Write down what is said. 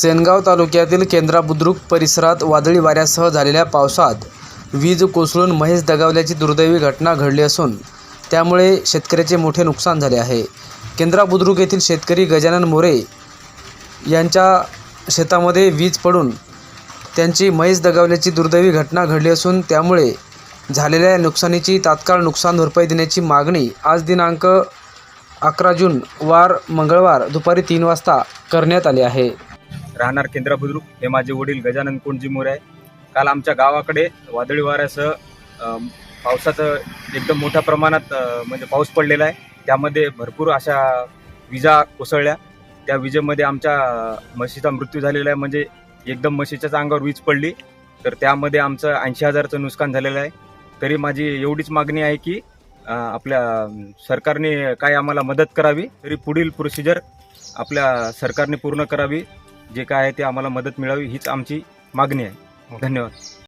सेनगाव तालुक्यातील केंद्रा बुद्रुक परिसरात वादळी वाऱ्यासह झालेल्या पावसात वीज कोसळून महेश दगावल्याची दुर्दैवी घटना घडली असून त्यामुळे शेतकऱ्याचे मोठे नुकसान झाले आहे. केंद्रा बुद्रुक येथील शेतकरी गजानन मोरे यांच्या शेतामध्ये वीज पडून त्यांची म्हैस दगावल्याची दुर्दैवी घटना घडली असून त्यामुळे झालेल्या नुकसानीची तात्काळ नुकसान भरपाई देण्याची मागणी आज दिनांक अकरा जून वार मंगळवार दुपारी तीन वाजता करण्यात आली आहे. राहणार केंद्र बुद्रुक. हे माझे वडील गजानन कोणजी मोरे आहे काल आमच्या गावाकडे वादळी वाऱ्यासह पावसाचं एकदम मोठ्या प्रमाणात म्हणजे पाऊस पडलेला आहे. त्यामध्ये भरपूर अशा विजा कोसळल्या. त्या विजेमध्ये आमच्या म्हशीचा मृत्यू झालेला आहे. म्हणजे एकदम म्हशीच्याच अंगावर वीज पडली. तर त्यामध्ये आमचं ऐंशी हजारचं नुकसान झालेलं आहे. तरी माझी एवढीच मागणी आहे की आपल्या सरकारने काय आम्हाला मदत करावी. तरी पुढील प्रोसिजर आपल्या सरकारने पूर्ण करावी. जे काय आहे ते आम्हाला मदत मिळावी हीच आमची मागणी आहे. धन्यवाद.